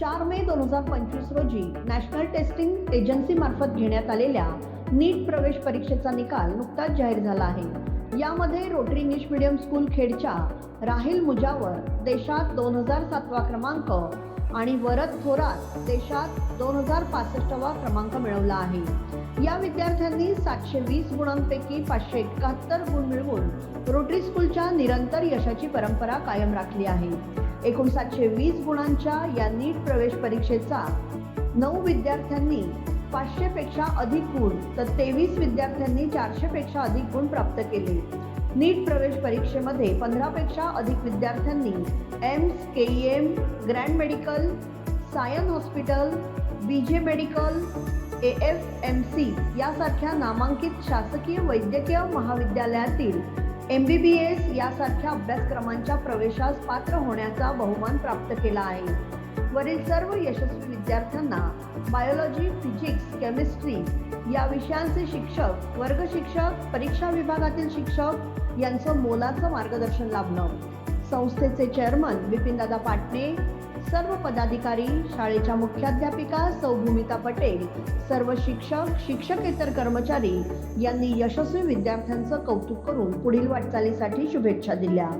चार मे दोन हजार पंचवीस रोजी नॅशनल टेस्टिंग एजन्सी मार्फत घेण्यात आलेल्या नीट प्रवेश परीक्षेचा निकाल नुकताच जाहीर झाला आहे. यामध्ये रोटरी इंग्लिश मीडियम स्कूल खेडच्या राहिल मुजावर देशात दोन हजार सातवा क्रमांक आणि वरद थोरात देशात दोन हजार पासष्टवा क्रमांक मिळवला आहे. या विद्यार्थ्यांनी सातशे वीस गुणांपैकी पाचशे एकाहत्तर गुण मिळवून रोटरी स्कूलच्या निरंतर यशाची परंपरा कायम राखली आहे. एकूण सातशे वीस गुणांच्या या नीट प्रवेश परीक्षेचा नऊ विद्यार्थ्यांनी पाचशेपेक्षा अधिक गुण तर तेवीस विद्यार्थ्यांनी चारशेपेक्षा अधिक गुण प्राप्त केले. नीट प्रवेश परीक्षेमध्ये पंधरापेक्षा अधिक विद्यार्थ्यांनी AIIMS K E M Grant medical Sion hospital B J medical A F M C यासारख्या नामांकित शासकीय वैद्यकीय महाविद्यालयातील एम बी बी एस यासारख्या अभ्यासक्रमांच्या प्रवेशास पात्र होण्याचा बहुमान प्राप्त केला आहे. वरील सर्व यशस्वी विद्यार्थ्यांना बायोलॉजी फिजिक्स केमिस्ट्री या विषयांचे शिक्षक वर्ग शिक्षक परीक्षा विभागातील शिक्षक यांचं मोलाचं मार्गदर्शन लाभलं. संस्थेचे चेअरमन बिपिनदादा पाटणे सर्व पदाधिकारी शाळेच्या मुख्याध्यापिका सौभूमिता पटेल सर्व शिक्षक शिक्षकेतर कर्मचारी यांनी यशस्वी विद्यार्थ्यांचं कौतुक करून पुढील वाटचालीसाठी शुभेच्छा दिल्या.